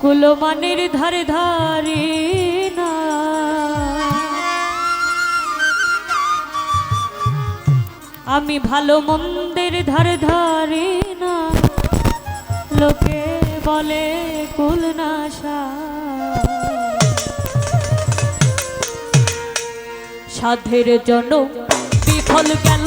কুলমানের ধারে ধারে না। আমি ভালো মন্দের ধারে ধারে না। লোকে বলে কুল নাশা। সাধের জন্য বিফল গেল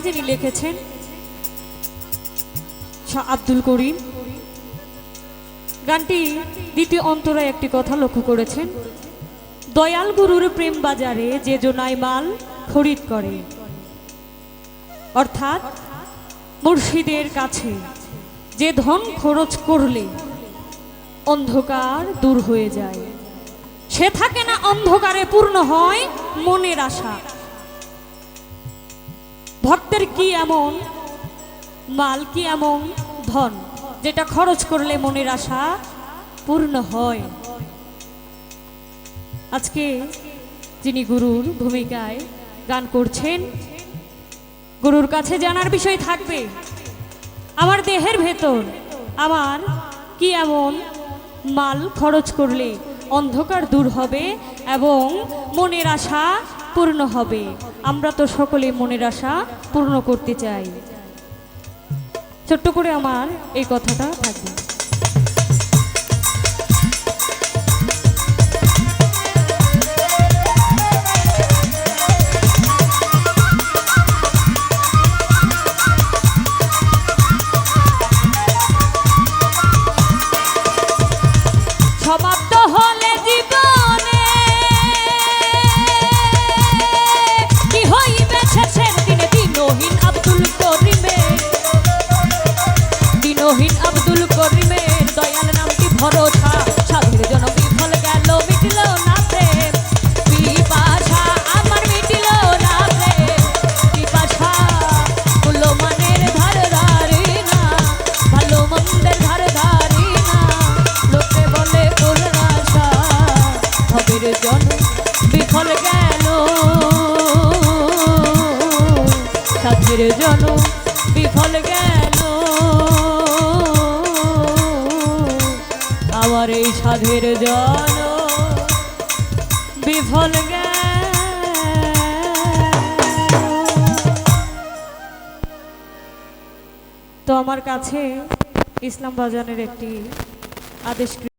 যিনি লিখেছেন, শাহ আব্দুল করিম, গানটি দ্বিতীয় অন্তরায় একটি কথা লক্ষ্য করেছেন, দয়াল গুরুর প্রেম বাজারে যে জোনাই মাল খরিদ করে। অর্থাৎ, মুর্শিদের কাছে যে ধন খরচ করলে অন্ধকার দূর হয়ে যায়। সে থাকে না অন্ধকারে পূর্ণ হয় মনের আশা। ভক্তের কি এমন? মাল কি এমন? ধন, যেটা খরচ করলে মনের আশা পূর্ণ হয়। আজকে যিনি গুরুর ভূমিকায় গান করছেন, গুরুর কাছে জানার বিষয় থাকবে, আমার দেহের ভেতর, আমার কি এমন? মাল খরচ করলে অন্ধকার দূর হবে এবং মনের আশা পূর্ণ হবে। আমরা তো সকলে মনের আশা পূর্ণ করতে চাই। ছোট্ট করে আমার এই কথাটা থাকবে। সাধের জন বিফল গেল। আমার এই সাধের জন বিফল তো আমার কাছে ইসলাম বাজানের একটি আদেশ